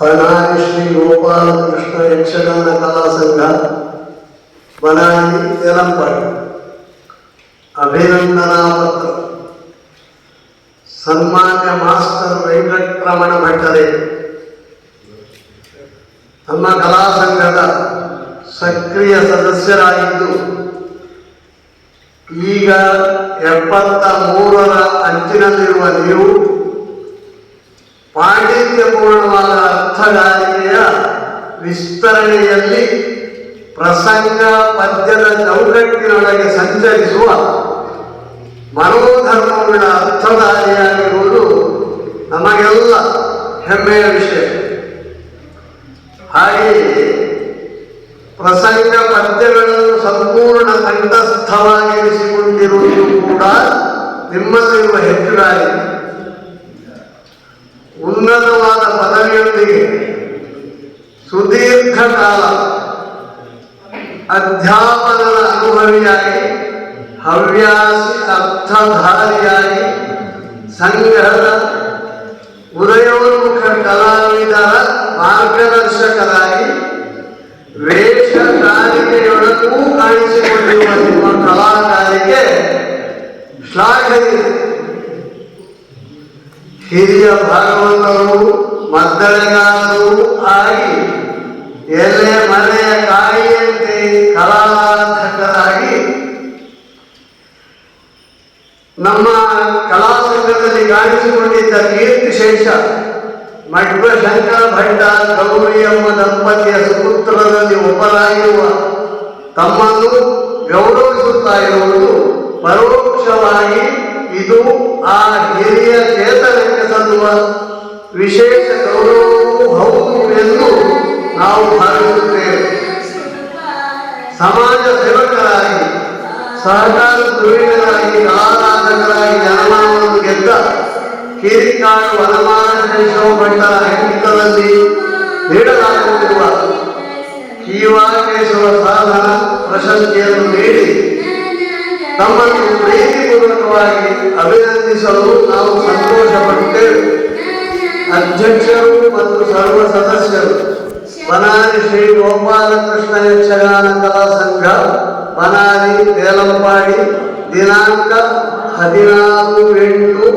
ಹೊನ್ನಾಳಿ ಶ್ರೀ ಗೋಪಾಲಕೃಷ್ಣ ಯಕ್ಷಗಾನ ಕಲಾ ಸಂಘ ಬನಾಯಿ ಯಲಂಪಾಡಿ ಅಭಿನಂದನಾ ಪತ್ರ. ಸನ್ಮಾನ್ಯ ಮಾಸ್ಟರ್ ವೆಂಕಟರಮಣ ಭಟ್ಟರೇ ನಮ್ಮ ಕಲಾ ಸಂಘದ ಸಕ್ರಿಯ ಸದಸ್ಯರಾಗಿದ್ದು, ಈಗ ಎಪ್ಪತ್ತ ಮೂರರ ಅಂಚಿನಲ್ಲಿರುವ ನೀವು ಪಾಂಡಿತ್ಯಪೂರ್ಣವಾದ ಅರ್ಥಗಾರಿಕೆಯ ವಿಸ್ತರಣೆಯಲ್ಲಿ ಪ್ರಸಂಗ ಪದ್ಯದ ಚೌಕಟ್ಟಿನೊಳಗೆ ಸಂಚರಿಸುವ ಮನೋಧರ್ಮಗಳ ಅರ್ಥಧಾರಿಯಾಗಿರುವುದು ನಮಗೆಲ್ಲ ಹೆಮ್ಮೆಯ ವಿಷಯ. ಹಾಗೆಯೇ ಪ್ರಸಂಗ ಪದ್ಯಗಳನ್ನು ಸಂಪೂರ್ಣ ಕಂಠಸ್ಥವಾಗಿರಿಸಿಕೊಂಡಿರುವುದು ಕೂಡ ನಿಮ್ಮಲ್ಲಿರುವ ಹೆಚ್ಚುಗಾರಿ ಸುದೀರ್ಘ ಕಾಲ ಅಧ್ಯಾಪನದ ಅನುಭವಿಯಾಗಿ ಹವ್ಯಾಸಿ ಅರ್ಥಧಾರಿಯಾಗಿ ಸಂಘದ ಉದಯೋನ್ಮುಖ ಕಲಾವಿದರ ಮಾರ್ಗದರ್ಶಕರಾಗಿ ವೇಷಗಾರಿಕೆಯೊಳಗೂ ಕಾಣಿಸಿಕೊಂಡಿರುವ ನಿಮ್ಮ ಕಲಾಕಾರಿಕೆ ಶ್ಲಾಘನೀಯ ಹಿರಿಯ ಭಾಗವತರು ಮದ್ದಳೆಗಾರರು ಆಗಿ ಎಲೆ ಮನೆಯ ಕಾಯಿಯಂತೆ ಕಲಾಧಕರಾಗಿ ನಮ್ಮ ಕಲಾ ಸಂಘದಲ್ಲಿ ಕಾಣಿಸಿಕೊಂಡಿದ್ದ ಕೀರ್ತಿಶೇಷ ಮಡ್ವ ಶಂಕರ ಭಟ್ಟ, ಗೌರಿಯಮ್ಮ ದಂಪತಿಯ ಸುಪುತ್ರರಲ್ಲಿ ಒಬ್ಬರಾಗಿರುವ ತಮ್ಮನ್ನು ಗೌರವಿಸುತ್ತಾ ಇರುವುದು ಪರೋಕ್ಷವಾಗಿ ಇದು ಆ ಹಿರಿಯ ಸಮಾಜ ಸೇವಕರಾಗಿ ಸಹಕಾರ ಧ್ರುವೀಣರಾಗಿ ಕಲಾರಾಧಕರಾಗಿ ಜನಮಾನವನ್ನು ಗೆದ್ದ ಕಿರಿಕಾಡು ವನಮಾನ ಕೇಶವ ಭಟ್ಟರ ಅಂಕಿತದಲ್ಲಿ ನೀಡಲಾಗುತ್ತಿರುವ ಕೀವಾಕೇಶವ ಸಾಧನ ಪ್ರಶಸ್ತಿಯನ್ನು ನೀಡಿ ತಮ್ಮನ್ನು ಪ್ರೀತಿಪೂರ್ವಕವಾಗಿ ಅಭಿನಂದಿಸಲು ನಾವು ಸಂತೋಷಪಡುತ್ತೇವೆ ಅಧ್ಯಕ್ಷರು ಮತ್ತು ಸರ್ವ ಸದಸ್ಯರು ಬನಾರಿ ಶ್ರೀ ಗೋಪಾಲಕೃಷ್ಣ ಯಕ್ಷಗಾನ ಕಲಾ ಸಂಘ ಬನಾರಿ ತೇಲಂಪಾಡಿ ದಿನಾಂಕ ಹದಿನಾರು ಎಂಟು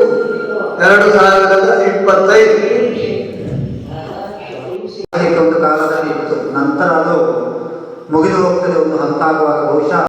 ಎರಡು ಸಾವಿರದ ಇಪ್ಪತ್ತೈದು ಅದಕ್ಕೆ ಒಂದು ಕಾಲದಲ್ಲಿ ಇತ್ತು ನಂತರ ಅದು ಮುಗಿದು ಹೋಗ್ತದೆ ಒಂದು ಹಂತ ಆಗುವಾಗ ಬಹುಶಃ